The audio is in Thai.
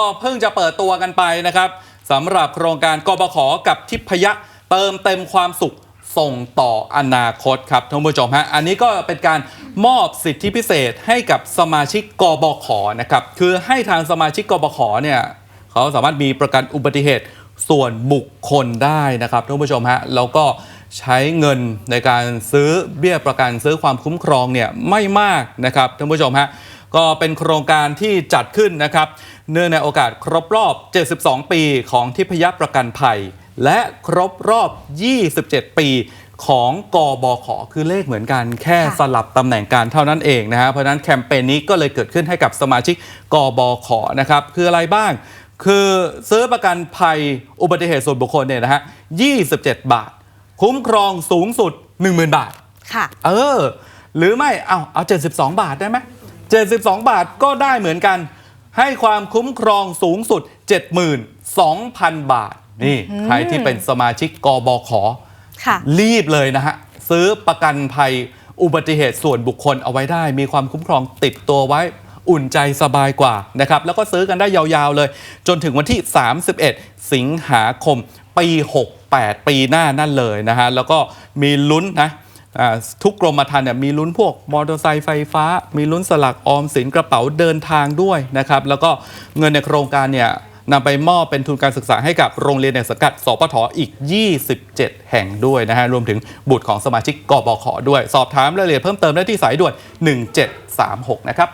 ก็เพิ่งจะเปิดตัวกันไปนะครับสำหรับโครงการกบขกับทิพยะเติมเต็มความสุขส่งต่ออนาคตครับท่านผู้ชมฮะอันนี้ก็เป็นการมอบสิทธิพิเศษให้กับสมาชิกกบขนะครับคือให้ทางสมาชิกกบขเนี่ยเขาสามารถมีประกันอุบัติเหตุส่วนบุคคลได้นะครับท่านผู้ชมฮะแล้วก็ใช้เงินในการซื้อเบี้ยประกันซื้อความคุ้มครองเนี่ยไม่มากนะครับท่านผู้ชมฮะก็เป็นโครงการที่จัดขึ้นนะครับ เนื่องในโอกาสครบรอบ 72 ปีของทิพยประกันภัย และครบรอบ 27 ปีของกบขคือเลขเหมือนกัน แค่ค่ะสลับตำแหน่งการเท่านั้นเองนะฮะเพราะฉะนั้นแคมเปญนี้ก็เลยเกิดขึ้นให้กับสมาชิกกบขนะครับ คืออะไรบ้าง คือซื้อประกันภัยอุบัติเหตุส่วนบุคคลเนี่ยนะฮะ 27 บาท คุ้มครองสูงสุด 10,000 บาท ค่ะ เออ หรือไม่ เอาเอา 72 บาทได้ไหม 72 บาทก็ได้เหมือนกัน ให้ความคุ้มครองสูงสุด 72,000 บาท นี่ ใครที่เป็นสมาชิกกบขค่ะรีบเลยนะฮะ ซื้อประกันภัยอุบัติเหตุส่วนบุคคลเอาไว้ได้ มีความคุ้มครองติดตัวไว้อุ่นใจสบายกว่านะครับ แล้วก็ซื้อกันได้ยาวๆเลย จนถึงวันที่ 31 สิงหาคมปี 68 ปีหน้านั่นเลยนะฮะ แล้วก็มีลุ้นนะอ่า ทุกกรมธรรม์เนี่ยมีลุ้นพวกมอเตอร์ไซค์ไฟฟ้า มีลุ้นสลักออมสินกระเป๋าเดินทางด้วยนะครับ แล้วก็เงินในโครงการเนี่ยนำไปมอบเป็นทุนการศึกษาให้กับโรงเรียนในสังกัด สปทอีก 27 แห่งด้วยนะฮะ รวมถึงบุตรของสมาชิกกบขด้วย สอบถามรายละเอียดเพิ่มเติมได้ที่สายด่วน 1736 นะครับ